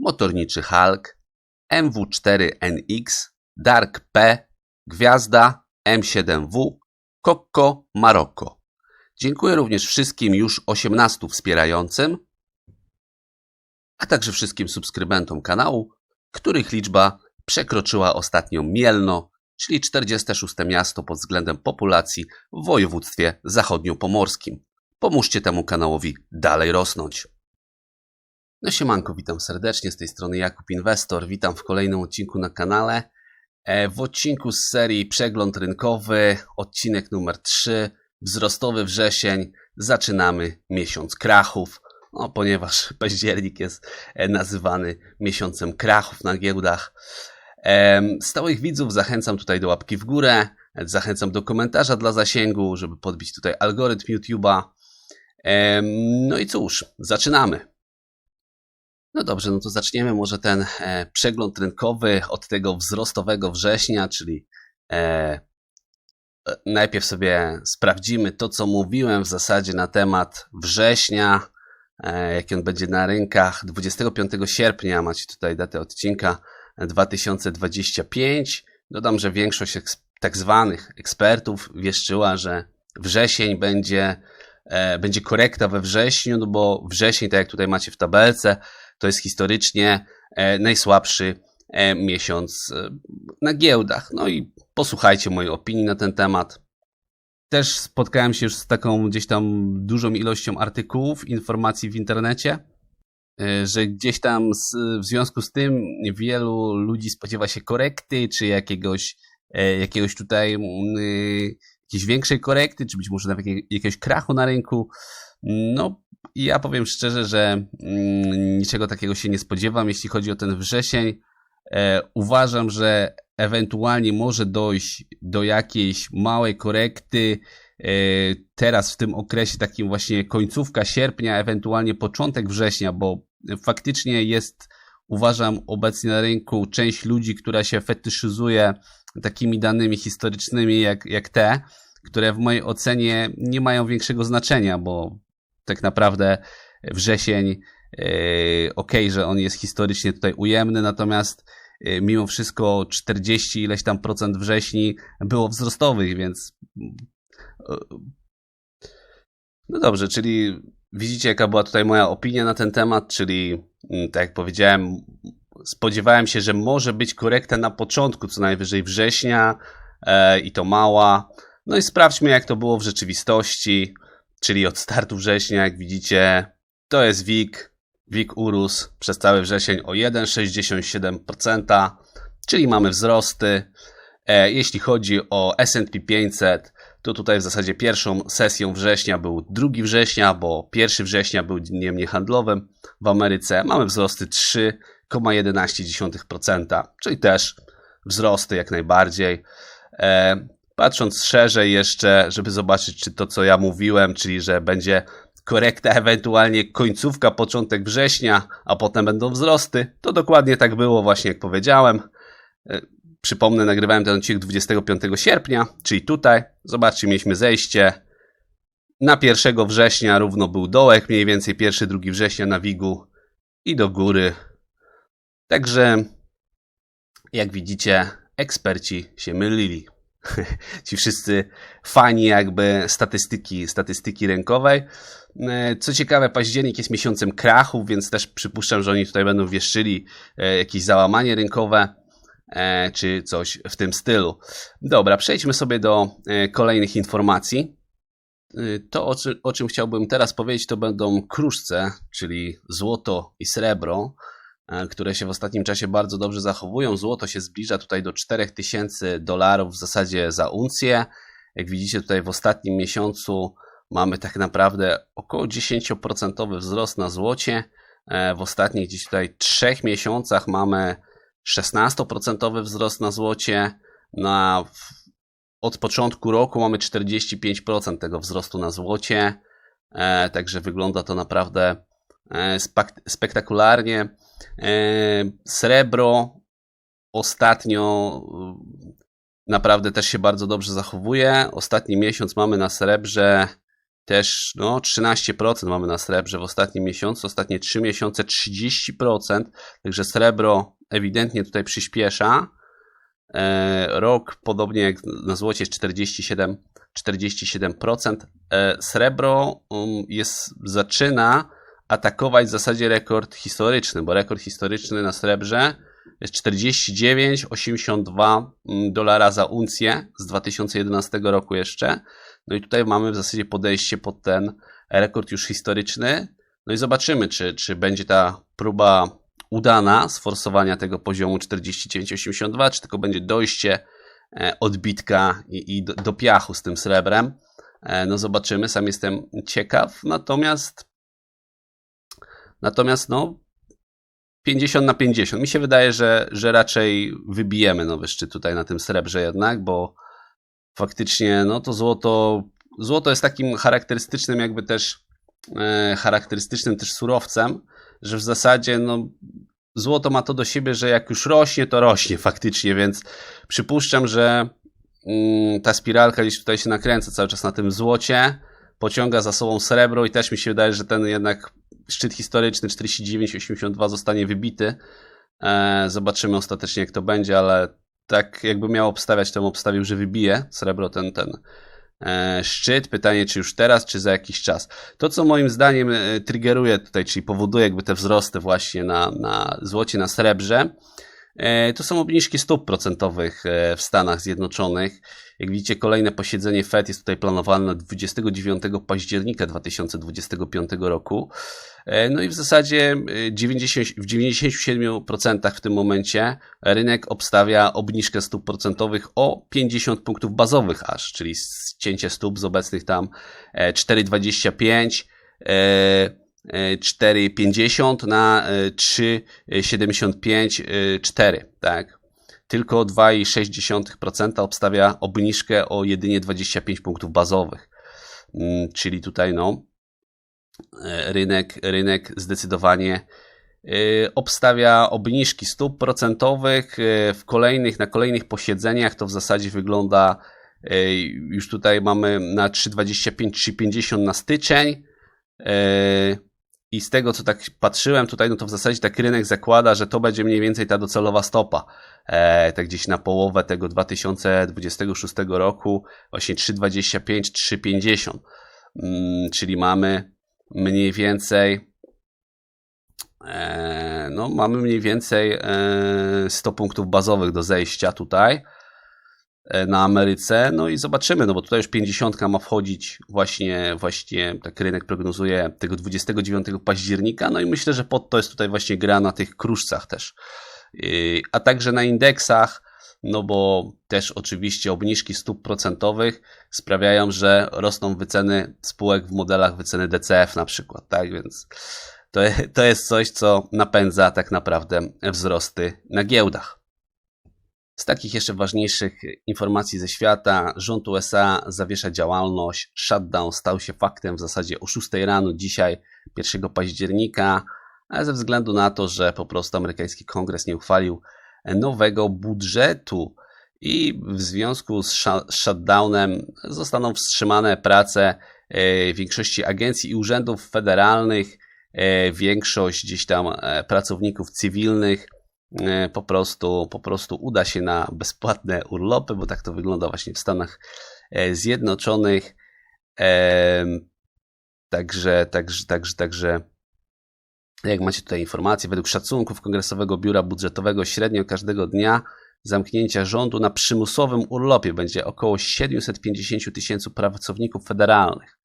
Motorniczy Hulk, MW4NX, Dark P, Gwiazda, M7W, Kokko, Maroko. Dziękuję również wszystkim już 18 wspierającym, a także wszystkim subskrybentom kanału, których liczba przekroczyła ostatnio Mielno, czyli 46 miasto pod względem populacji w województwie zachodniopomorskim. Pomóżcie temu kanałowi dalej rosnąć. No siemanko, witam serdecznie, z tej strony Jakub Inwestor, witam w kolejnym odcinku na kanale. E, W odcinku z serii Przegląd Rynkowy, odcinek numer 3, wzrostowy wrzesień, zaczynamy miesiąc krachów, no, ponieważ październik jest e, nazywany miesiącem krachów na giełdach. Stałych widzów zachęcam tutaj do łapki w górę, e, zachęcam do komentarza dla zasięgu, żeby podbić tutaj algorytm YouTube'a. No i cóż, zaczynamy. No dobrze, no to zaczniemy może ten e, przegląd rynkowy od tego wzrostowego września, czyli e, e, najpierw sobie sprawdzimy to, co mówiłem w zasadzie na temat września, jaki on będzie na rynkach 25 sierpnia, macie tutaj datę odcinka 2025. Dodam, że większość tak zwanych ekspertów wieszczyła, że wrzesień będzie, będzie korekta we wrześniu, no bo wrzesień, tak jak tutaj macie w tabelce, to jest historycznie e, najsłabszy e, miesiąc e, na giełdach. No i posłuchajcie mojej opinii na ten temat. Też spotkałem się już z taką gdzieś tam dużą ilością artykułów, informacji w internecie, że gdzieś tam w związku z tym wielu ludzi spodziewa się korekty, czy jakiegoś, jakiegoś tutaj jakiejś większej korekty, czy być może nawet jakie- jakiegoś krachu na rynku. No, i ja powiem szczerze, że mm, niczego takiego się nie spodziewam, jeśli chodzi o ten wrzesień. E, uważam, że ewentualnie może dojść do jakiejś małej korekty e, teraz w tym okresie takim właśnie końcówka sierpnia, ewentualnie początek września, bo faktycznie jest, uważam, obecnie na rynku część ludzi, która się fetyszyzuje takimi danymi historycznymi jak, jak te, które w mojej ocenie nie mają większego znaczenia, bo tak naprawdę wrzesień, ok, że on jest historycznie tutaj ujemny, natomiast e, mimo wszystko 40 ileś tam procent wrześni było wzrostowych, więc e, no dobrze, czyli widzicie jaka była tutaj moja opinia na ten temat, czyli mm, tak jak powiedziałem, spodziewałem się, że może być korekta na początku, co najwyżej września e, i to mała. No i sprawdźmy jak to było w rzeczywistości czyli od startu września, jak widzicie, to jest WIG. WIG urósł przez cały wrzesień o 1,67%, czyli mamy wzrosty. E, Jeśli chodzi o S&P 500, to tutaj w zasadzie pierwszą sesją września był 2 września, bo 1 września był dniem niehandlowym w Ameryce. Mamy wzrosty 3,11%, czyli też wzrosty jak najbardziej. Patrząc szerzej jeszcze, żeby zobaczyć, czy to, co ja mówiłem, czyli że będzie korekta, ewentualnie końcówka, początek września, a potem będą wzrosty, to dokładnie tak było właśnie jak powiedziałem. E, Przypomnę, nagrywałem ten odcinek 25 sierpnia, czyli tutaj. Zobaczcie, mieliśmy zejście. Na 1 września równo był dołek, mniej więcej 1-2 września na Wigu i do góry. Także, jak widzicie, eksperci się mylili ci wszyscy fani jakby statystyki, statystyki rynkowej. E, Co ciekawe, październik jest miesiącem krachów, więc też przypuszczam, że oni tutaj będą wieszczyli e, jakieś załamanie rynkowe e, czy coś w tym stylu. Dobra, przejdźmy sobie do kolejnych informacji. To, o, o czym chciałbym teraz powiedzieć, to będą kruszce, czyli złoto i srebro które się w ostatnim czasie bardzo dobrze zachowują. Złoto się zbliża tutaj do 4000 dolarów w zasadzie za uncję. Jak widzicie tutaj w ostatnim miesiącu mamy tak naprawdę około 10% wzrost na złocie. E, w ostatnich gdzieś tutaj trzech miesiącach mamy 16% wzrost na złocie. Na, od początku roku mamy 45% tego wzrostu na złocie. E, także wygląda to naprawdę e, spektakularnie. Srebro ostatnio naprawdę też się bardzo dobrze zachowuje. Ostatni miesiąc mamy na srebrze też no, 13% mamy na srebrze w ostatnim miesiącu, ostatnie 3 miesiące 30%, także srebro ewidentnie tutaj przyspiesza. E, rok, podobnie jak na złocie, jest 47, 47%. E, srebro um, jest, zaczyna atakować w zasadzie rekord historyczny, bo rekord historyczny na srebrze jest 49,82 mm, dolara za uncję z 2011 roku jeszcze. No i tutaj mamy w zasadzie podejście pod ten rekord już historyczny. No i zobaczymy, czy, czy będzie ta próba udana sforsowania tego poziomu 49,82, czy tylko będzie dojście e, odbitka i, i do, do piachu z tym srebrem. E, no zobaczymy, sam jestem ciekaw. Natomiast natomiast no 50 na 50. Mi się wydaje, że, że raczej wybijemy nowy szczyt tutaj na tym srebrze jednak, bo faktycznie no to złoto, złoto jest takim charakterystycznym jakby też e, charakterystycznym też surowcem, że w zasadzie no złoto ma to do siebie, że jak już rośnie, to rośnie faktycznie, więc przypuszczam, że mm, ta spiralka gdzieś tutaj się nakręca cały czas na tym złocie, pociąga za sobą srebro i też mi się wydaje, że ten jednak szczyt historyczny 49,82 zostanie wybity. E, zobaczymy ostatecznie jak to będzie, ale tak jakby miał obstawiać, to obstawił, że wybije srebro ten, ten e, szczyt. Pytanie, czy już teraz, czy za jakiś czas. To, co moim zdaniem e, triggeruje tutaj, czyli powoduje jakby te wzrosty właśnie na, na złocie, na srebrze, to są obniżki stóp procentowych w Stanach Zjednoczonych. Jak widzicie, kolejne posiedzenie Fed jest tutaj planowane na 29 października 2025 roku. E, no i w zasadzie 90, e, w 97% w tym momencie rynek obstawia obniżkę stóp procentowych o 50 punktów bazowych aż, czyli cięcie stóp z obecnych tam 4,25 4,50 na 3,75 4, tak? tylko 2,6% obstawia obniżkę o jedynie 25 punktów bazowych. Mm, czyli tutaj no, e, rynek, rynek zdecydowanie e, obstawia obniżki stóp procentowych e, w kolejnych, na kolejnych posiedzeniach to w zasadzie wygląda już tutaj mamy na 3,25-3,50 na styczeń i z tego, co tak patrzyłem tutaj, no to w zasadzie tak rynek zakłada, że to będzie mniej więcej ta docelowa stopa. E, tak gdzieś na połowę tego 2026 roku, właśnie 3,25, 3,50. Mm, czyli mamy mniej więcej e, no mamy mniej więcej e, 100 punktów bazowych do zejścia tutaj. E, na Ameryce. No i zobaczymy, no bo tutaj już 50 ma wchodzić właśnie, właśnie tak rynek prognozuje tego 29 października. No i myślę, że pod to jest tutaj właśnie gra na tych kruszcach też. A także na indeksach, no bo też oczywiście obniżki stóp procentowych sprawiają, że rosną wyceny spółek w modelach wyceny DCF na przykład, tak? Więc to, to jest coś, co napędza tak naprawdę wzrosty na giełdach. Z takich jeszcze ważniejszych informacji ze świata, rząd USA zawiesza działalność, shutdown stał się faktem w zasadzie o 6 rano dzisiaj, 1 października, ze względu na to, że po prostu amerykański kongres nie uchwalił nowego budżetu i w związku z shutdownem zostaną wstrzymane prace e, większości agencji i urzędów federalnych, e, większość gdzieś tam e, pracowników cywilnych po prostu, po prostu uda się na bezpłatne urlopy, bo tak to wygląda właśnie w Stanach e, Zjednoczonych. Także, także, także, także, jak macie tutaj informacje, według szacunków Kongresowego Biura Budżetowego średnio każdego dnia zamknięcia rządu na przymusowym urlopie będzie około 750 tysięcy pracowników federalnych.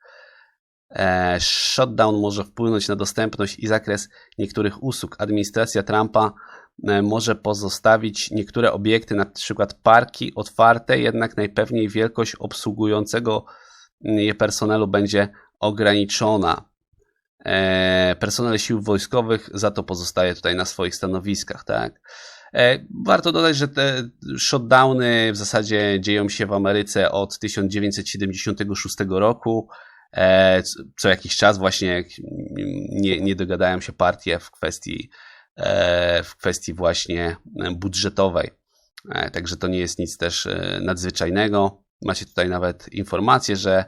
E, shutdown może wpłynąć na dostępność i zakres niektórych usług. Administracja Trumpa E, może pozostawić niektóre obiekty, na przykład parki otwarte, jednak najpewniej wielkość obsługującego je personelu będzie ograniczona. e, personel sił wojskowych za to pozostaje tutaj na swoich stanowiskach, tak. E, warto dodać, że te shutdowny w zasadzie dzieją się w Ameryce od 1976 roku. E, co jakiś czas właśnie nie, nie dogadają się partie w kwestii, e, w kwestii właśnie budżetowej. Także to nie jest nic też nadzwyczajnego. Macie tutaj nawet informację, że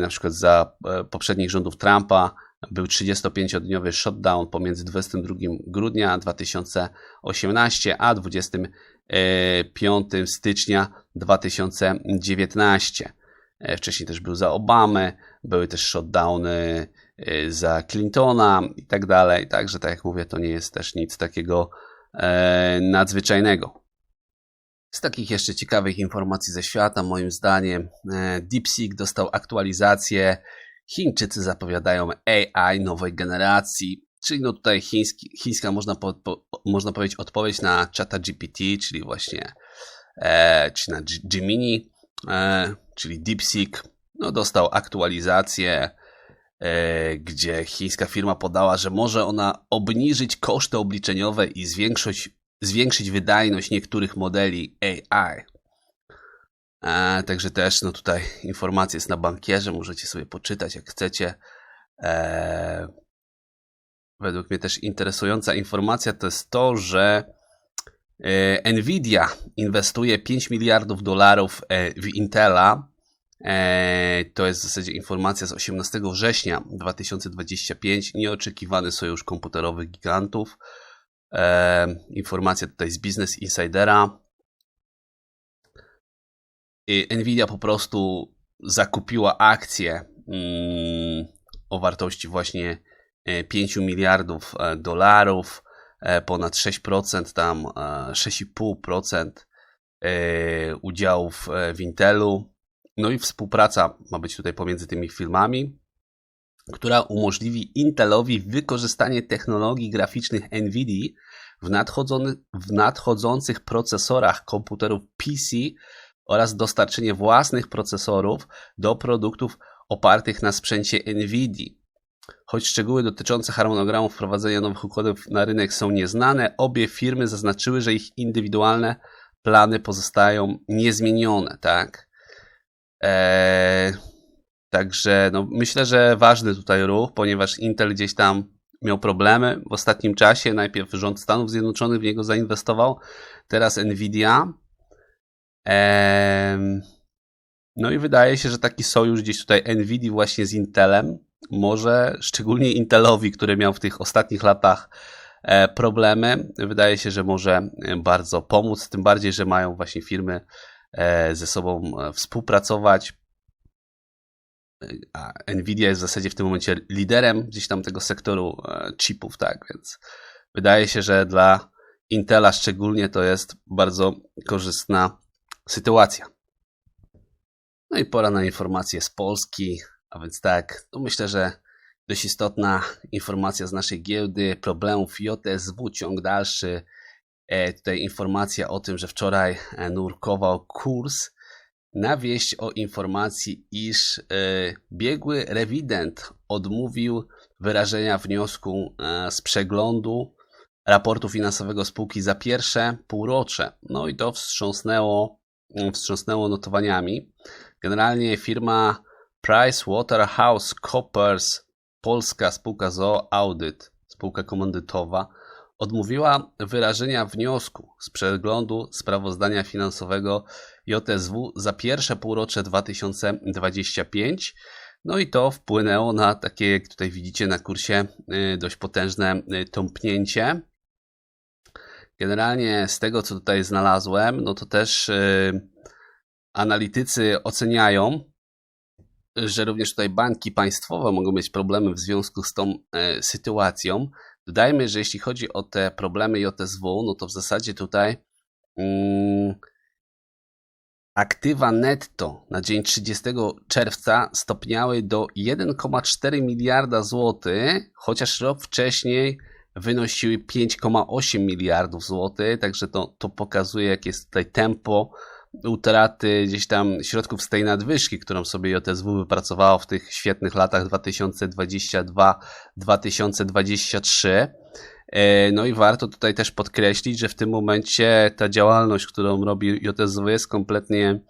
na przykład za poprzednich rządów Trumpa był 35-dniowy shutdown pomiędzy 22 grudnia 2018 a 25 stycznia 2019. E, wcześniej też był za Obamy, były też shutdowny e, za Clintona i tak dalej. Także, tak jak mówię, to nie jest też nic takiego e, nadzwyczajnego. Z takich jeszcze ciekawych informacji ze świata, moim zdaniem, DeepSeek dostał aktualizację Chińczycy zapowiadają AI nowej generacji, czyli no tutaj chiński, chińska można, po, po, można powiedzieć odpowiedź na chata GPT, czyli właśnie e, czy na Gemini, e, czyli DeepSeek, no dostał aktualizację, e, gdzie chińska firma podała, że może ona obniżyć koszty obliczeniowe i zwiększyć, zwiększyć wydajność niektórych modeli AI. E, także też no tutaj informacja jest na bankierze, możecie sobie poczytać jak chcecie. E, według mnie też interesująca informacja to jest to, że e, Nvidia inwestuje 5 miliardów dolarów e, w Intela. E, to jest w zasadzie informacja z 18 września 2025. Nieoczekiwany sojusz komputerowych gigantów. E, informacja tutaj z Business Insidera. Nvidia po prostu zakupiła akcje mm, o wartości właśnie 5 e, miliardów dolarów, ponad 6%, tam 6,5% udziałów w Intelu. No i współpraca ma być tutaj pomiędzy tymi firmami, która umożliwi Intelowi wykorzystanie technologii graficznych NVIDIA w, w nadchodzących procesorach komputerów PC oraz dostarczenie własnych procesorów do produktów opartych na sprzęcie NVIDIA. Choć szczegóły dotyczące harmonogramu wprowadzenia nowych układów na rynek są nieznane, obie firmy zaznaczyły, że ich indywidualne plany pozostają niezmienione, tak? Eee, także no, myślę, że ważny tutaj ruch, ponieważ Intel gdzieś tam miał problemy w ostatnim czasie. Najpierw rząd Stanów Zjednoczonych w niego zainwestował, teraz Nvidia. No i wydaje się, że taki sojusz gdzieś tutaj Nvidia właśnie z Intelem może, szczególnie Intelowi, który miał w tych ostatnich latach e, problemy, wydaje się, że może bardzo pomóc, tym bardziej, że mają właśnie firmy ze sobą e, współpracować. A Nvidia jest w zasadzie w tym momencie liderem gdzieś tam tego sektoru chipów, tak, więc wydaje się, że dla Intela szczególnie to jest bardzo korzystna sytuacja. No i pora na informacje z Polski, a więc tak, no myślę, że dość istotna informacja z naszej giełdy, problemów JSW, ciąg dalszy. E, tutaj informacja o tym, że wczoraj e, nurkował kurs na wieść o informacji, iż e, biegły rewident odmówił wyrażenia wniosku z przeglądu raportu finansowego spółki za pierwsze półrocze. No i to wstrząsnęło wstrząsnęło notowaniami. Generalnie firma PricewaterhouseCoopers, polska spółka ZOO Audit, spółka komandytowa, odmówiła wyrażenia wniosku z przeglądu sprawozdania finansowego JSW za pierwsze półrocze 2025. No i to wpłynęło na takie, jak tutaj widzicie na kursie, y, dość potężne y, tąpnięcie. Generalnie z tego, co tutaj znalazłem, no to też yy, analitycy oceniają, że również tutaj banki państwowe mogą mieć problemy w związku z tą sytuacją. Dodajmy, że jeśli chodzi o te problemy JSW, no to w zasadzie tutaj yy, aktywa netto na dzień 30 czerwca stopniały do 1,4 miliarda złotych, chociaż rok wcześniej wynosiły 5,8 miliardów złotych, także to, to pokazuje, jakie jest tutaj tempo utraty gdzieś tam środków z tej nadwyżki, którą sobie JSW wypracowało w tych świetnych latach 2022-2023. E, no i warto tutaj też podkreślić, że w tym momencie ta działalność, którą robi JSW jest kompletnie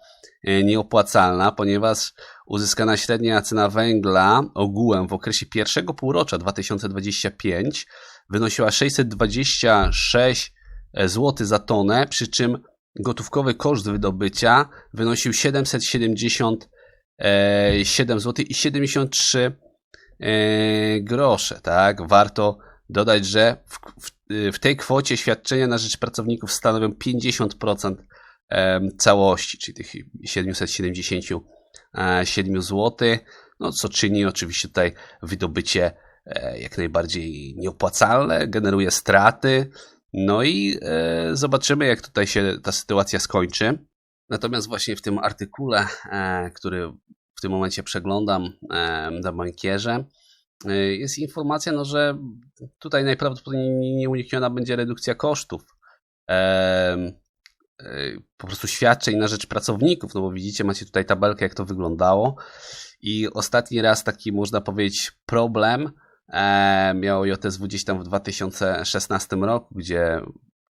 e, nieopłacalna, ponieważ uzyskana średnia cena węgla ogółem w okresie pierwszego półrocza 2025 wynosiła 626 zł za tonę, przy czym gotówkowy koszt wydobycia wynosił 777 zł i 73 e, grosze, tak? Warto dodać, że w, w, w tej kwocie świadczenia na rzecz pracowników stanowią 50% całości, czyli tych 777 zł, no co czyni oczywiście tutaj wydobycie e, jak najbardziej nieopłacalne, generuje straty, no i e, zobaczymy, jak tutaj się ta sytuacja skończy. Natomiast właśnie w tym artykule, e, który w tym momencie przeglądam e, na bankierze, e, jest informacja, no, że tutaj najprawdopodobniej nieunikniona będzie redukcja kosztów. E, e, po prostu świadczeń na rzecz pracowników, no bo widzicie, macie tutaj tabelkę, jak to wyglądało. I ostatni raz taki, można powiedzieć, problem miał JSW gdzieś tam w 2016 roku, gdzie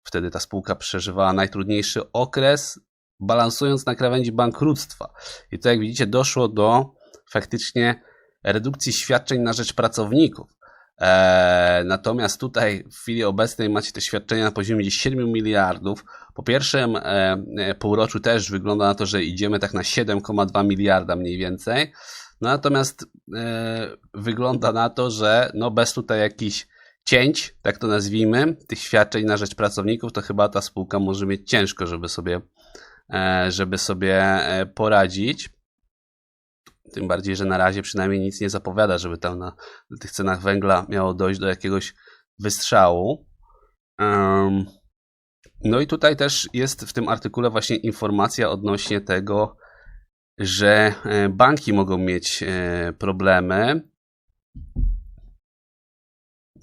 wtedy ta spółka przeżywała najtrudniejszy okres, balansując na krawędzi bankructwa. I to jak widzicie doszło do faktycznie redukcji świadczeń na rzecz pracowników. E, natomiast tutaj w chwili obecnej macie te świadczenia na poziomie 7 miliardów. Po pierwszym e, półroczu też wygląda na to, że idziemy tak na 7,2 miliarda mniej więcej. No natomiast e, wygląda na to, że no bez tutaj jakichś cięć, tak to nazwijmy, tych świadczeń na rzecz pracowników, to chyba ta spółka może mieć ciężko, żeby sobie, e, żeby sobie e, poradzić. Tym bardziej, że na razie przynajmniej nic nie zapowiada, żeby tam na, tych cenach węgla miało dojść do jakiegoś wystrzału. No i tutaj też jest w tym artykule właśnie informacja odnośnie tego, że e, banki mogą mieć e, problemy,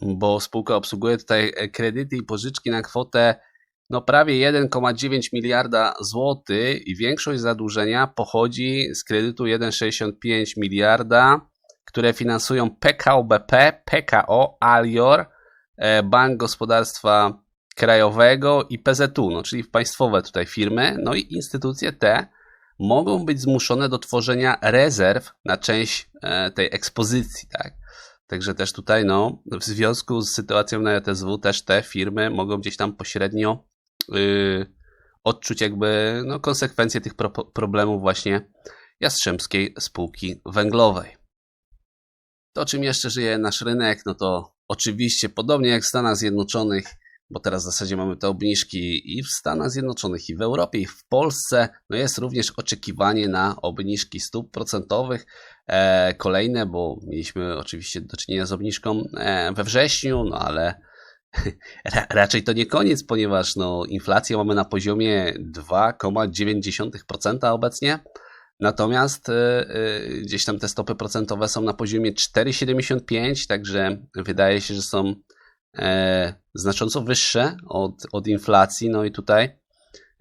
bo spółka obsługuje tutaj e, kredyty i pożyczki na kwotę no prawie 1,9 miliarda złotych i większość zadłużenia pochodzi z kredytu 1,65 miliarda, które finansują PKO BP, PKO, Alior, Bank Gospodarstwa Krajowego i PZU, no czyli państwowe tutaj firmy, no i instytucje te mogą być zmuszone do tworzenia rezerw na część e, tej ekspozycji, tak? Także też tutaj, no, w związku z sytuacją na ETSW, też te firmy mogą gdzieś tam pośrednio yy, odczuć jakby no, konsekwencje tych pro problemów właśnie Jastrzębskiej Spółki Węglowej. To czym jeszcze żyje nasz rynek, no to oczywiście podobnie jak w Stanach Zjednoczonych bo teraz w zasadzie mamy te obniżki i w Stanach Zjednoczonych, i w Europie, i w Polsce. No jest również oczekiwanie na obniżki stóp procentowych. E, kolejne, bo mieliśmy oczywiście do czynienia z obniżką e, we wrześniu, no ale raczej to nie koniec, ponieważ no, inflację mamy na poziomie 2,9% obecnie. Natomiast y, y, gdzieś tam te stopy procentowe są na poziomie 4,75, także wydaje się, że są e, znacząco wyższe od, od inflacji, no i tutaj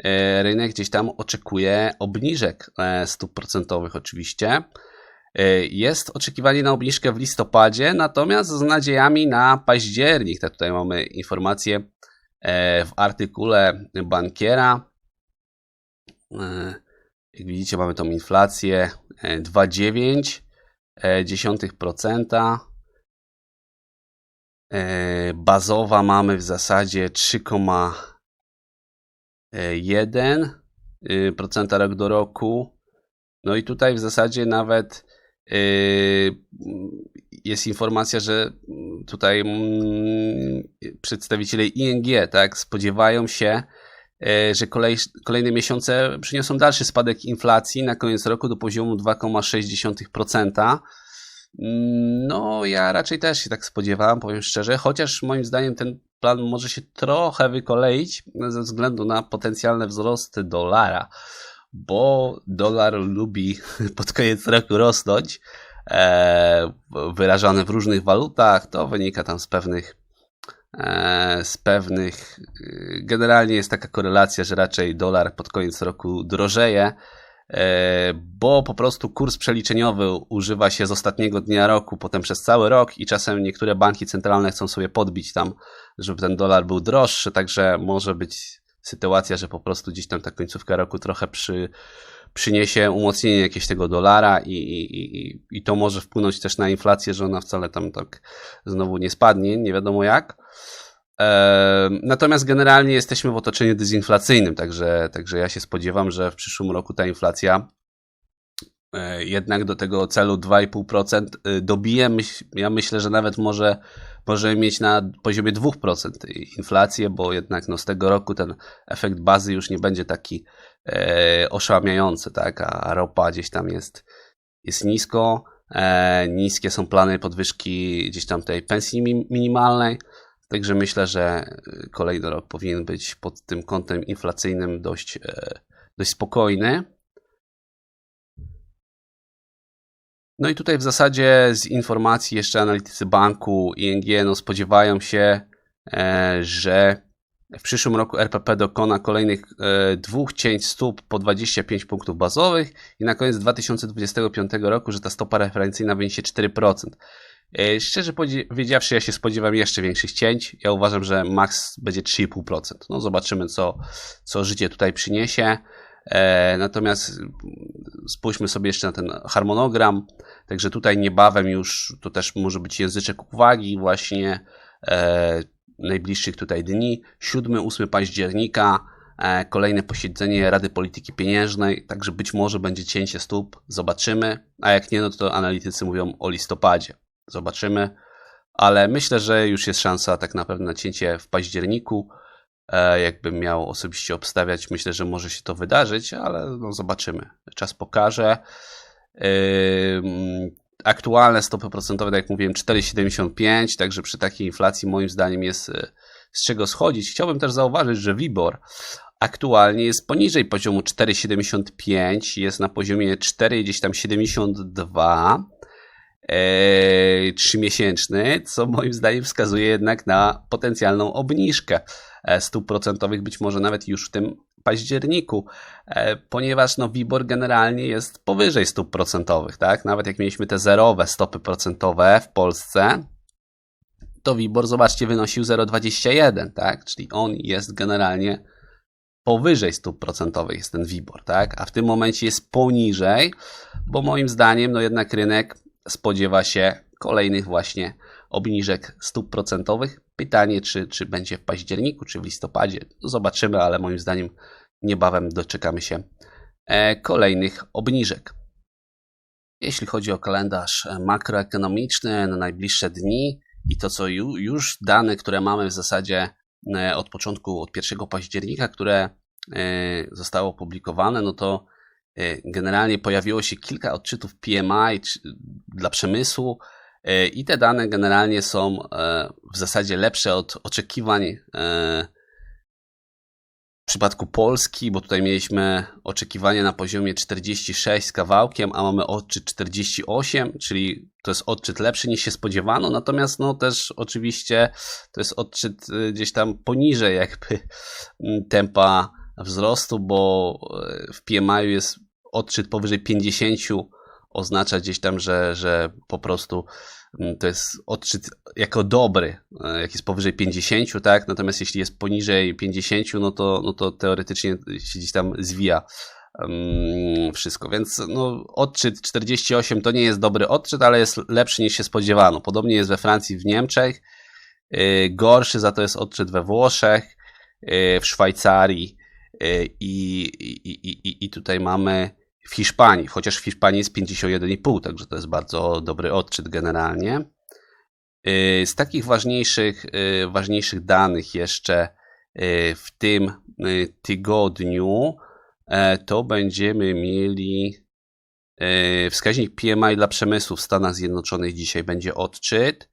e, rynek gdzieś tam oczekuje obniżek e, stóp procentowych oczywiście. E, jest oczekiwanie na obniżkę w listopadzie, natomiast z nadziejami na październik. Tak tutaj mamy informację e, w artykule bankiera. E, jak widzicie, mamy tą inflację 2,9%. E, bazowa mamy w zasadzie 3,1% rok do roku. No i tutaj w zasadzie nawet e, jest informacja, że tutaj mm, przedstawiciele ING tak, spodziewają się, e, że kolej, kolejne miesiące przyniosą dalszy spadek inflacji na koniec roku do poziomu 2,6%. No, ja raczej też się tak spodziewałem, powiem szczerze, chociaż moim zdaniem ten plan może się trochę wykoleić ze względu na potencjalne wzrosty dolara, bo dolar lubi pod koniec roku rosnąć, e, wyrażany w różnych walutach, to wynika tam z pewnych e, z pewnych. Generalnie jest taka korelacja, że raczej dolar pod koniec roku drożeje, bo po prostu kurs przeliczeniowy używa się z ostatniego dnia roku, potem przez cały rok i czasem niektóre banki centralne chcą sobie podbić tam, żeby ten dolar był droższy, także może być sytuacja, że po prostu gdzieś tam ta końcówka roku trochę przy, przyniesie umocnienie jakiegoś tego dolara i, i, i to może wpłynąć też na inflację, że ona wcale tam tak znowu nie spadnie, nie wiadomo jak. Natomiast generalnie jesteśmy w otoczeniu dezinflacyjnym, także, także ja się spodziewam, że w przyszłym roku ta inflacja e, jednak do tego celu 2,5% y, dobije. Ja myślę, że nawet może możemy mieć na poziomie 2% inflację, bo jednak no, z tego roku ten efekt bazy już nie będzie taki e, oszałamiający, tak? a ropa gdzieś tam jest, jest nisko. E, niskie są plany podwyżki gdzieś tam tej pensji minimalnej. Także myślę, że kolejny rok powinien być pod tym kątem inflacyjnym dość, e, dość spokojny. No i tutaj w zasadzie z informacji jeszcze analitycy banku ING no spodziewają się, e, że w przyszłym roku RPP dokona kolejnych e, dwóch cięć stóp po 25 punktów bazowych i na koniec 2025 roku, że ta stopa referencyjna wyniesie 4%. E, szczerze powiedziawszy, ja się spodziewam jeszcze większych cięć. Ja uważam, że maks będzie 3,5%. No zobaczymy, co, co życie tutaj przyniesie. E, natomiast spójrzmy sobie jeszcze na ten harmonogram. Także tutaj niebawem już to też może być języczek uwagi właśnie e, najbliższych tutaj dni. 7-8 października e, kolejne posiedzenie Rady Polityki Pieniężnej, także być może będzie cięcie stóp, zobaczymy, a jak nie, no to analitycy mówią o listopadzie. Zobaczymy, ale myślę, że już jest szansa tak naprawdę na cięcie w październiku. E, jakbym miał osobiście obstawiać, myślę, że może się to wydarzyć, ale no zobaczymy. Czas pokaże. Aktualne stopy procentowe, tak jak mówiłem, 4,75, także przy takiej inflacji moim zdaniem jest e, z czego schodzić. Chciałbym też zauważyć, że WIBOR aktualnie jest poniżej poziomu 4,75, jest na poziomie 4,72 e, trzymiesięczny, co moim zdaniem wskazuje jednak na potencjalną obniżkę e, stóp procentowych, być może nawet już w tym październiku, e, ponieważ no, WIBOR generalnie jest powyżej stóp procentowych, tak? Nawet jak mieliśmy te zerowe stopy procentowe w Polsce, to WIBOR, zobaczcie, wynosił 0,21, tak? Czyli on jest generalnie powyżej stóp procentowych jest ten WIBOR, tak? A w tym momencie jest poniżej, bo moim zdaniem no jednak rynek spodziewa się kolejnych właśnie obniżek stóp procentowych. Pytanie, czy, czy będzie w październiku, czy w listopadzie. Zobaczymy, ale moim zdaniem niebawem doczekamy się e, kolejnych obniżek. Jeśli chodzi o kalendarz makroekonomiczny na najbliższe dni i to, co już dane, które mamy w zasadzie e, od początku, od 1 października, które e, zostało opublikowane, no to generalnie pojawiło się kilka odczytów PMI dla przemysłu, E, I te dane generalnie są e, w zasadzie lepsze od oczekiwań e, w przypadku Polski, bo tutaj mieliśmy oczekiwania na poziomie 46 z kawałkiem, a mamy odczyt 48, czyli to jest odczyt lepszy niż się spodziewano, natomiast no też oczywiście to jest odczyt gdzieś tam poniżej jakby tempa wzrostu, bo w PMI jest odczyt powyżej 50 oznacza gdzieś tam, że, że po prostu mm, to jest odczyt jako dobry, e, jak jest powyżej 50, tak? Natomiast jeśli jest poniżej 50, no to, no to teoretycznie się gdzieś tam zwija um, wszystko. Więc no, odczyt 48 to nie jest dobry odczyt, ale jest lepszy niż się spodziewano. Podobnie jest we Francji, w Niemczech. Yy, gorszy za to jest odczyt we Włoszech, w Szwajcarii. I, i, i, I tutaj mamy w Hiszpanii, chociaż w Hiszpanii jest 51,5, także to jest bardzo dobry odczyt generalnie. Y, z takich ważniejszych, y, ważniejszych danych jeszcze y, w tym tygodniu e, to będziemy mieli wskaźnik PMI dla przemysłu w Stanach Zjednoczonych dzisiaj będzie odczyt.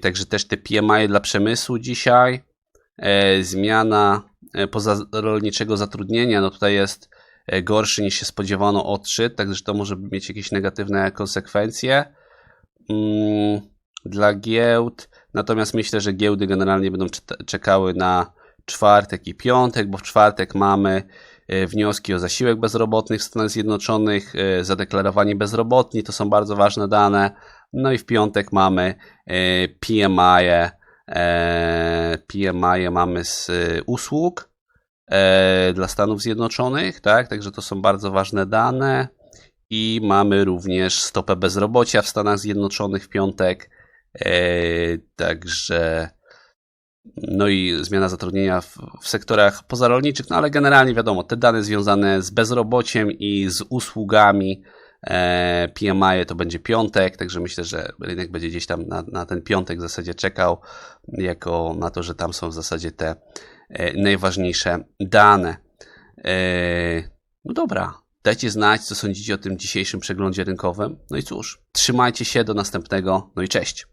Także też te PMI dla przemysłu dzisiaj. E, zmiana pozarolniczego zatrudnienia, no tutaj jest E, gorszy niż się spodziewano odczyt, także to może mieć jakieś negatywne konsekwencje. Mm, dla giełd Natomiast myślę, że giełdy generalnie będą czekały na czwartek i piątek, bo w czwartek mamy e, wnioski o zasiłek bezrobotnych w Stanach Zjednoczonych, e, zadeklarowani bezrobotni, to są bardzo ważne dane. No i w piątek mamy e, PMI, e, PMI mamy z e, usług e, dla Stanów Zjednoczonych, tak? Także to są bardzo ważne dane. I mamy również stopę bezrobocia w Stanach Zjednoczonych w piątek. E, także no i zmiana zatrudnienia w, w sektorach pozarolniczych, no ale generalnie wiadomo, te dane związane z bezrobociem i z usługami e, PMI to będzie piątek, także myślę, że rynek będzie gdzieś tam na, na ten piątek w zasadzie czekał, jako na to, że tam są w zasadzie te e, najważniejsze dane. E, no dobra, dajcie znać, co sądzicie o tym dzisiejszym przeglądzie rynkowym. No i cóż, trzymajcie się, do następnego, no i cześć.